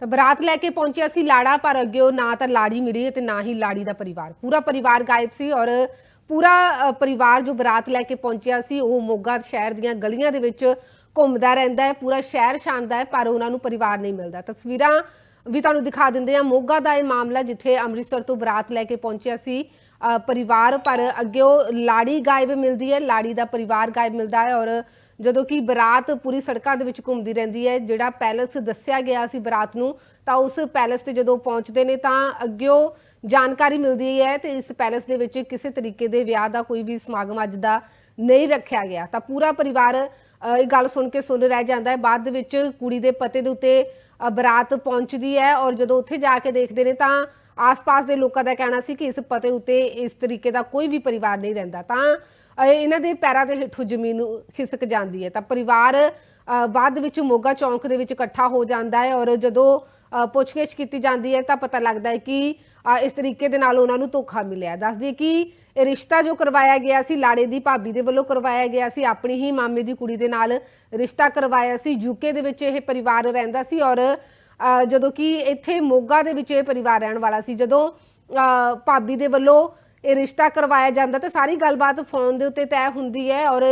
ਤਾਂ ਬਰਾਤ ਲੈ ਕੇ ਪਹੁੰਚਿਆ ਸੀ ਲਾੜਾ, ਪਰ ਅੱਗੇ ਉਹ ਨਾ ਤਾਂ ਲਾੜੀ ਮਿਲੀ ਤੇ ਨਾ ਹੀ ਲਾੜੀ ਦਾ ਪਰਿਵਾਰ। ਪੂਰਾ ਪਰਿਵਾਰ ਗਾਇਬ ਸੀ ਔਰ ਪੂਰਾ ਪਰਿਵਾਰ ਜੋ ਬਰਾਤ ਲੈ ਕੇ ਪਹੁੰਚਿਆ ਸੀ, ਉਹ ਮੋਗਾ ਸ਼ਹਿਰ ਦੀਆਂ ਗਲੀਆਂ ਦੇ ਵਿੱਚ ਘੁੰਮਦਾ ਰਹਿੰਦਾ ਹੈ, ਪੂਰਾ ਸ਼ਹਿਰ ਛਾਂਦਾ ਹੈ, ਪਰ ਉਹਨਾਂ ਨੂੰ ਪਰਿਵਾਰ ਨਹੀਂ ਮਿਲਦਾ। ਤਸਵੀਰਾਂ ਵੀ ਤੁਹਾਨੂੰ ਦਿਖਾ ਦਿੰਦੇ ਆ ਮੋਗਾ ਦਾ ਇਹ ਮਾਮਲਾ ਜਿੱਥੇ ਅੰਮ੍ਰਿਤਸਰ ਤੋਂ ਬਰਾਤ ਲੈ ਕੇ ਪਹੁੰਚਿਆ ਸੀ ਪਰਿਵਾਰ, ਪਰ ਅੱਗੇ ਉਹ ਲਾੜੀ ਗਾਇਬ ਮਿਲਦੀ ਹੈ, ਲਾੜੀ ਦਾ ਪਰਿਵਾਰ ਗਾਇਬ ਮਿਲਦਾ ਹੈ ਔਰ ਜਦੋਂ ਕਿ ਬਰਾਤ ਪੂਰੀ ਸੜਕਾਂ ਦੇ ਵਿੱਚ ਘੁੰਮਦੀ ਰਹਿੰਦੀ ਹੈ, ਜਿਹੜਾ ਪੈਲਸ ਦੱਸਿਆ ਗਿਆ ਸੀ ਬਰਾਤ ਨੂੰ, ਤਾਂ ਉਸ ਪੈਲਸ ਤੇ ਜਦੋਂ ਪਹੁੰਚਦੇ ਨੇ ਤਾਂ ਅੱਗਿਓ ਜਾਣਕਾਰੀ ਮਿਲਦੀ ਹੈ ਤੇ ਇਸ ਪੈਲਸ ਦੇ ਵਿੱਚ ਕਿਸੇ ਤਰੀਕੇ ਦੇ ਵਿਆਹ ਦਾ ਕੋਈ ਵੀ ਸਮਾਗਮ ਅੱਜ ਦਾ ਨਹੀਂ ਰੱਖਿਆ ਗਿਆ। ਤਾਂ ਪੂਰਾ ਪਰਿਵਾਰ ਇਹ ਗੱਲ ਸੁਣ ਕੇ ਸੁਣ ਰਹਿ ਜਾਂਦਾ ਹੈ। ਬਾਅਦ ਦੇ ਵਿੱਚ ਕੁੜੀ ਦੇ ਪਤੇ ਦੇ ਉੱਤੇ ਬਰਾਤ ਪਹੁੰਚਦੀ ਹੈ ਔਰ ਜਦੋਂ ਉੱਥੇ ਜਾ ਕੇ ਦੇਖਦੇ ਨੇ ਤਾਂ ਆਸ-ਪਾਸ ਦੇ ਲੋਕਾਂ ਦਾ ਕਹਿਣਾ ਸੀ ਕਿ ਇਸ ਪਤੇ ਉੱਤੇ ਇਸ ਤਰੀਕੇ ਦਾ ਕੋਈ ਵੀ ਪਰਿਵਾਰ ਨਹੀਂ ਰਹਿੰਦਾ। ਤਾਂ ਇਹਨਾਂ ਦੇ ਪੈਰਾਂ ਦੇ ਹੇਠੋਂ ਜ਼ਮੀਨ ਖਿਸਕ ਜਾਂਦੀ ਹੈ। ਤਾਂ ਪਰਿਵਾਰ ਬਾਅਦ ਵਿੱਚ ਮੋਗਾ ਚੌਂਕ ਦੇ ਵਿੱਚ ਇਕੱਠਾ ਹੋ ਜਾਂਦਾ ਹੈ ਔਰ ਜਦੋਂ ਪੁੱਛਗਿੱਛ ਕੀਤੀ ਜਾਂਦੀ ਹੈ ਤਾਂ ਪਤਾ ਲੱਗਦਾ ਹੈ ਕਿ ਇਸ ਤਰੀਕੇ ਦੇ ਨਾਲ ਉਹਨਾਂ ਨੂੰ ਧੋਖਾ ਮਿਲਿਆ। ਦੱਸਦੀ ਕਿ ਇਹ ਰਿਸ਼ਤਾ ਜੋ ਕਰਵਾਇਆ ਗਿਆ ਸੀ, ਲਾੜੇ ਦੀ ਭਾਬੀ ਦੇ ਵੱਲੋਂ ਕਰਵਾਇਆ ਗਿਆ ਸੀ, ਆਪਣੀ ਹੀ ਮਾਮੇ ਦੀ ਕੁੜੀ ਦੇ ਨਾਲ ਰਿਸ਼ਤਾ ਕਰਵਾਇਆ ਸੀ। ਯੂਕੇ ਦੇ ਵਿੱਚ ਇਹ ਪਰਿਵਾਰ ਰਹਿੰਦਾ ਸੀ ਔਰ ਜਦੋਂ ਕਿ ਇੱਥੇ ਮੋਗਾ ਦੇ ਵਿੱਚ ਇਹ ਪਰਿਵਾਰ ਰਹਿਣ ਵਾਲਾ ਸੀ ਜਦੋਂ ਭਾਬੀ ਦੇ ਵੱਲੋਂ ਇਹ ਰਿਸ਼ਤਾ ਕਰਵਾਇਆ ਜਾਂਦਾ ਤਾਂ ਸਾਰੀ ਗੱਲਬਾਤ ਫੋਨ ਦੇ ਉੱਤੇ ਤੈਅ ਹੁੰਦੀ ਹੈ ਔਰ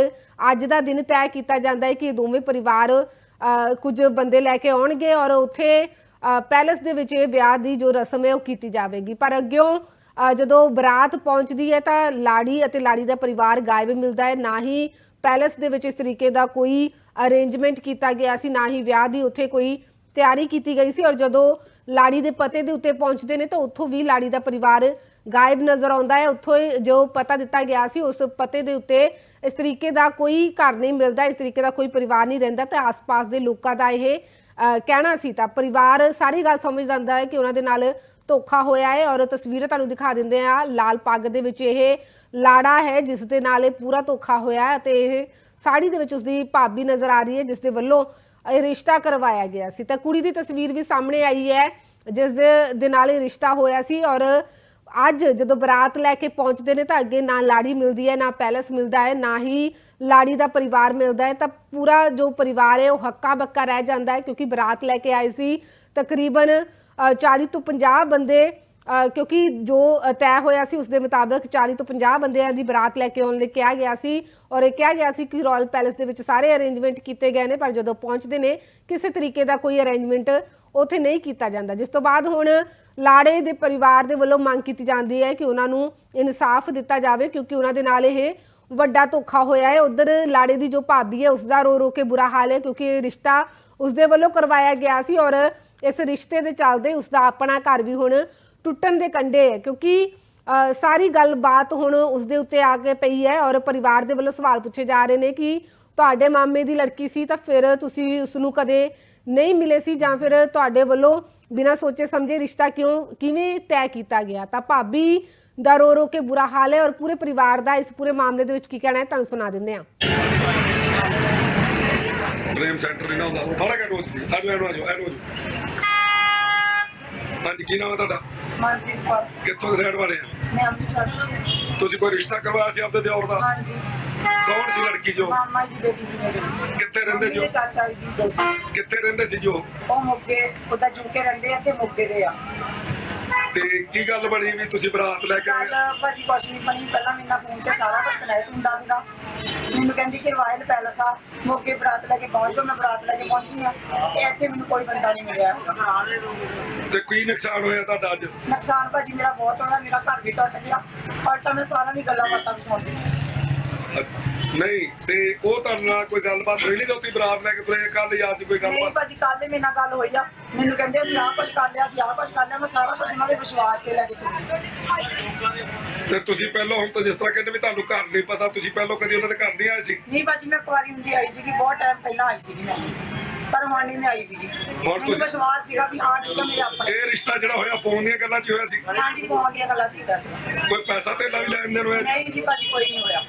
ਅੱਜ ਦਾ ਦਿਨ ਤੈਅ ਕੀਤਾ ਜਾਂਦਾ ਹੈ ਕਿ ਇਹ ਦੋਵੇਂ ਪਰਿਵਾਰ ਕੁਝ ਬੰਦੇ ਲੈ ਕੇ ਆਉਣਗੇ ਔਰ ਉੱਥੇ ਅ, ਪੈਲਸ ਦੇ ਵਿੱਚ ਇਹ ਵਿਆਹ ਦੀ ਜੋ ਰਸਮ ਹੈ ਉਹ ਕੀਤੀ ਜਾਵੇਗੀ। ਪਰ ਅੱਗਿਓਂ ਜਦੋਂ ਬਰਾਤ ਪਹੁੰਚਦੀ ਹੈ ਤਾਂ ਲਾੜੀ ਅਤੇ ਲਾੜੀ ਦਾ ਪਰਿਵਾਰ ਗਾਇਬ ਮਿਲਦਾ ਹੈ। ਨਾ ਹੀ ਪੈਲਸ ਦੇ ਵਿੱਚ ਇਸ ਤਰੀਕੇ ਦਾ ਕੋਈ ਅਰੇਂਜਮੈਂਟ ਕੀਤਾ ਗਿਆ ਸੀ ਨਾ ਹੀ ਵਿਆਹ ਦੀ ਉੱਥੇ ਕੋਈ ਤਿਆਰੀ ਕੀਤੀ ਗਈ ਸੀ ਔਰ ਜਦੋਂ ਲਾੜੀ ਦੇ ਪਤੇ ਦੇ ਉੱਤੇ ਪਹੁੰਚਦੇ ਨੇ ਤਾਂ ਉੱਥੋਂ ਵੀ ਲਾੜੀ ਦਾ ਪਰਿਵਾਰ ਗਾਇਬ ਨਜ਼ਰ ਆਉਂਦਾ ਹੈ। ਉੱਥੋਂ ਜੋ ਪਤਾ ਦਿੱਤਾ ਗਿਆ ਸੀ, ਉਸ ਪਤੇ ਦੇ ਉੱਤੇ ਇਸ ਤਰੀਕੇ ਦਾ ਕੋਈ ਘਰ ਨਹੀਂ ਮਿਲਦਾ, ਇਸ ਤਰੀਕੇ ਦਾ ਕੋਈ ਪਰਿਵਾਰ ਨਹੀਂ ਰਹਿੰਦਾ ਤੇ ਆਸ-ਪਾਸ ਦੇ ਲੋਕਾਂ ਦਾ ਇਹ ਕਹਿਣਾ ਸੀ। ਤਾਂ ਪਰਿਵਾਰ ਸਾਰੀ ਗੱਲ ਸਮਝ ਜਾਂਦਾ ਹੈ ਕਿ ਉਹਨਾਂ ਦੇ ਨਾਲ ਧੋਖਾ ਹੋਇਆ ਹੈ ਔਰ ਤਸਵੀਰਾਂ ਤੁਹਾਨੂੰ ਦਿਖਾ ਦਿੰਦੇ ਆ ਲਾਲ ਪੱਗ ਦੇ ਵਿੱਚ ਇਹ ਲਾੜਾ ਹੈ, ਜਿਸ ਦੇ ਨਾਲ ਇਹ ਪੂਰਾ ਧੋਖਾ ਹੋਇਆ ਹੈ ਤੇ ਇਹ ਸਾੜੀ ਦੇ ਵਿੱਚ ਉਸਦੀ ਭਾਬੀ ਨਜ਼ਰ ਆ ਰਹੀ ਹੈ, ਜਿਸ ਦੇ ਵੱਲੋਂ ਇਹ ਰਿਸ਼ਤਾ ਕਰਵਾਇਆ ਗਿਆ ਸੀ। ਤਾਂ ਕੁੜੀ ਦੀ ਤਸਵੀਰ ਵੀ ਸਾਹਮਣੇ ਆਈ ਹੈ ਜਿਸ ਦੇ ਨਾਲ ਇਹ ਰਿਸ਼ਤਾ ਹੋਇਆ ਸੀ ਔਰ ਅੱਜ ਜਦੋਂ ਬਰਾਤ ਲੈ ਕੇ ਪਹੁੰਚਦੇ ਨੇ ਤਾਂ ਅੱਗੇ ਨਾ ਲਾੜੀ ਮਿਲਦੀ ਹੈ ਨਾ ਪੈਲਸ ਮਿਲਦਾ ਹੈ ਨਾ ਹੀ ਲਾੜੀ ਦਾ ਪਰਿਵਾਰ ਮਿਲਦਾ ਹੈ। ਤਾਂ ਪੂਰਾ ਜੋ ਪਰਿਵਾਰ ਹੈ ਉਹ ਹੱਕਾ ਬੱਕਾ ਰਹਿ ਜਾਂਦਾ ਹੈ ਕਿਉਂਕਿ ਬਰਾਤ ਲੈ ਕੇ ਆਏ ਸੀ। ਤਕਰੀਬਨ ਅ, 40 ਤੋਂ 50 ਬੰਦੇ ਕਿਉਂਕਿ ਜੋ ਤੈਅ ਹੋਇਆ ਸੀ ਉਸ ਦੇ ਮੁਤਾਬਕ 40 ਤੋਂ 50 ਬੰਦਿਆਂ ਦੀ ਬਰਾਤ ਲੈ ਕੇ ਆਉਣ ਲਈ ਕਿਹਾ ਗਿਆ ਸੀ ਔਰ ਇਹ ਕਿਹਾ ਗਿਆ ਸੀ ਕਿ ਰਾਇਲ ਪੈਲੇਸ ਦੇ ਵਿੱਚ ਸਾਰੇ ਅਰੇਂਜਮੈਂਟ ਕੀਤੇ ਗਏ ਨੇ, ਪਰ ਜਦੋਂ ਪਹੁੰਚਦੇ ਨੇ, ਕਿਸੇ ਤਰੀਕੇ ਦਾ ਕੋਈ ਅਰੇਂਜਮੈਂਟ ਉੱਥੇ ਨਹੀਂ ਕੀਤਾ ਜਾਂਦਾ। ਜਿਸ ਤੋਂ ਬਾਅਦ ਹੁਣ ਲਾੜੇ ਦੇ ਪਰਿਵਾਰ ਦੇ ਵੱਲੋਂ ਮੰਗ ਕੀਤੀ ਜਾਂਦੀ ਹੈ ਕਿ ਉਹਨਾਂ ਨੂੰ ਇਨਸਾਫ ਦਿੱਤਾ ਜਾਵੇ, ਕਿਉਂਕਿ ਉਹਨਾਂ ਦੇ ਨਾਲ ਇਹ ਵੱਡਾ ਧੋਖਾ ਹੋਇਆ ਹੈ। ਉਧਰ ਲਾੜੇ ਦੀ ਜੋ ਭਾਬੀ ਹੈ, ਉਸ ਦਾ ਰੋ ਰੋ ਕੇ ਬੁਰਾ ਹਾਲ ਹੈ, ਕਿਉਂਕਿ ਇਹ ਰਿਸ਼ਤਾ ਉਸ ਦੇ ਵੱਲੋਂ ਕਰਵਾਇਆ ਗਿਆ ਸੀ ਔਰ ਇਸ ਰਿਸ਼ਤੇ ਦੇ ਚੱਲਦੇ ਉਸ ਦਾ ਆਪਣਾ ਘਰ ਵੀ ਹੁਣ ਟੁੱਟਣ ਦੇ ਕੰਢੇ ਹੈ, ਕਿਉਂਕਿ ਸਾਰੀ ਗੱਲਬਾਤ ਹੁਣ ਉਸ ਦੇ ਉੱਤੇ ਆ ਕੇ ਪਈ ਹੈ ਔਰ ਪਰਿਵਾਰ ਦੇ ਵੱਲੋਂ ਸਵਾਲ ਪੁੱਛੇ ਜਾ ਰਹੇ ਨੇ ਕਿ ਤੁਹਾਡੇ ਮਾਮੇ ਦੀ ਲੜਕੀ ਸੀ ਤਾਂ ਫਿਰ ਤੁਸੀਂ ਉਸ ਨੂੰ ਕਦੇ ਨਹੀਂ ਮਿਲੇ ਸੀ ਜਾਂ ਫਿਰ ਤੁਹਾਡੇ ਵੱਲੋਂ ਬਿਨਾਂ ਸੋਚੇ ਸਮਝੇ ਰਿਸ਼ਤਾ ਕਿਉਂ, ਕਿਵੇਂ ਤੈਅ ਕੀਤਾ ਗਿਆ? ਤਾਂ ਭਾਬੀ ਦਾ ਰੋ ਰੋ ਕੇ ਬੁਰਾ ਹਾਲ ਹੈ ਔਰ ਪੂਰੇ ਪਰਿਵਾਰ ਦਾ ਇਸ ਪੂਰੇ ਮਾਮਲੇ ਦੇ ਵਿੱਚ ਕੀ ਕਹਿਣਾ ਹੈ ਤੁਹਾਨੂੰ ਸੁਣਾ ਦਿੰਦੇ ਹਾਂ। ਪ੍ਰੇਮ ਸੈਂਟਰ ਇਹਨਾਂ ਦਾ ਬੜਾ ਘੱਟ ਹੋ ਜੀ ਆਜੋ ਆਜੋ ਆਜੋ ਆਜੋ ਹਾਂਜੀ ਕੀ ਨਾਮ ਹੈ ਤੁਹਾਡਾ? ਮਨਪ੍ਰੀਤ ਕੌਰ। ਕਿੱਥੋਂ ਦੇ ਰਹਿਣ ਵਾਲੇ ਆ? ਮੈਂ ਅੰਮ੍ਰਿਤਸਰ ਤੁਸੀਂ ਕੋਈ ਰਿਸ਼ਤਾ ਕਰਵਾਇਆ ਸੀ ਆਪਦੇ ਦਿਓਰ ਦਾ? ਹਾਂਜੀ। ਕੌਣ ਸੀ ਲੜਕੀ ਜੋ? ਮਾਮਾ ਜੀ ਬੇਟੀ ਸੀ ਮੇਰੀ। ਕਿੱਥੇ ਰਹਿੰਦੇ ਜੋ? ਮੇਰੇ ਚਾਚਾ ਜੀ ਦੀ ਬੇਟੀ। ਕਿੱਥੇ ਰਹਿੰਦੇ ਸੀ ਜੋ? ਉਹ ਮੁੱਗੇ ਉਹਦਾ ਜੁਕੇ ਰਹਿੰਦੇ ਆ ਤੇ ਮੁੱਗੇ ਦੇ ਆ। ਤੇ ਕੀ ਗੱਲ ਬਣੀ ਵੀ ਤੁਸੀਂ ਬਰਾਤ ਲੈ ਕੇ ਕੱਲ ਆਏ ਭਾਜੀ ਕੁਛ ਨਹੀਂ ਬਣੀ ਪਹਿਲਾਂ ਮੇਰੇ ਨਾਲ ਫੋਨ ਤੇ ਸਾਰਾ ਕੁਝ ਕਨੈਕਟ ਹੁੰਦਾ ਸੀਗਾ। ਮੈਨੂੰ ਕਹਿੰਦੀ ਕਿ ਰਾਇਲ ਪੈਲਸ ਆ ਮੋਗੇ ਬਰਾਤ ਲੈ ਕੇ ਪਹੁੰਚੋ ਮੈਂ ਬਰਾਤ ਲੈ ਕੇ ਪਹੁੰਚੀ ਆ ਤੇ ਇੱਥੇ ਮੈਨੂੰ ਕੋਈ ਬੰਦਾ ਨਹੀਂ ਮਿਲਿਆ। ਤੇ ਕੀ ਨੁਕਸਾਨ ਹੋਇਆ ਤੁਹਾਡਾ ਅੱਜ? ਨੁਕਸਾਨ ਭਾਜੀ ਮੇਰਾ ਬਹੁਤ ਹੋਇਆ ਮੇਰਾ ਘਰ ਵੀ ਟੁੱਟ ਗਿਆ ਔਰ ਤਾਂ ਮੈਂ ਸਾਰਿਆਂ ਦੀ ਗੱਲਾਂ ਬਾਤਾਂ ਵੀ ਸੁਣਦੀ ਨਹੀਂ ਤੇ ਉਹ ਤੁਹਾਡੇ ਨਾਲ ਕੋਈ ਗੱਲਬਾਤ ਹੋਈ ਨਹੀਂ ਤਾਂ ਤੁਸੀਂ ਬਰਾਤ ਲੈ ਕੇ ਤੁਰੇ ਕੱਲ ਜਾਂ ਅੱਜ ਕੋਈ ਨਹੀਂ ਗੱਲਬਾਤ? ਭਾਜੀ ਕੱਲ ਮੇਰੇ ਨਾਲ ਗੱਲ ਹੋਈ ਆ। ਮੈਨੂੰ ਕਹਿੰਦੇ ਅਸੀਂ ਆਹ ਕੁਝ ਕਰ ਲਿਆ ਅਸੀਂ ਆਹ ਕੁਝ ਕਰ ਲਿਆ ਮੈਂ ਸਾਰਾ ਕੁਝ ਉਹਨਾਂ ਦੇ ਵਿਸ਼ਵਾਸ ਤੇ ਲੈ ਕੇ ਤੁਰੀ ਤੇ ਤੁਸੀਂ ਪਹਿਲਾਂ ਹੁਣ ਤਾਂ ਜਿਸ ਤਰ੍ਹਾਂ ਕਹਿੰਦੇ ਵੀ ਤੁਹਾਨੂੰ ਘਰ ਨਹੀਂ ਪਤਾ ਤੁਸੀਂ ਪਹਿਲਾਂ ਕਦੀ ਉਹਨਾਂ ਦੇ ਘਰ ਨਹੀਂ ਆਏ ਸੀ? ਨਹੀਂ ਭਾਜੀ ਮੈਂ ਕੁਆਰੀ ਹੁੰਦੀ ਆਈ ਸੀਗੀ ਬਹੁਤ ਟਾਈਮ ਪਹਿਲਾਂ ਆਈ ਸੀਗੀ ਮੈਂ। ਪਰ ਹੁਣ ਨਹੀਂ ਮੈਂ ਆਈ ਸੀਗੀ। ਮੈਨੂੰ ਤੁਸੀਂ- ਵਿਸ਼ਵਾਸ ਸੀਗਾ ਵੀ ਹਾਂ ਠੀਕ ਆ ਮੇਰੇ ਆਪਣੇ। ਇਹ ਰਿਸ਼ਤਾ ਜਿਹੜਾ ਹੋਇਆ ਫੋਨ ਦੀਆਂ ਗੱਲਾਂ 'ਚ ਹੀ ਹੋਇਆ ਸੀ? ਹਾਂਜੀ ਫੋਨ ਦੀਆਂ ਗੱਲਾਂ ਚੀਤਾ ਸੀ। ਕੋਈ ਪੈਸਾ ਧੇਲਾ ਵੀ ਲੈਣ ਦੇਣ ਹੋਇਆ ਨਹੀਂ ਜੀ ਭਾਜੀ ਕੋਈ ਨਹੀਂ ਹੋਇਆ।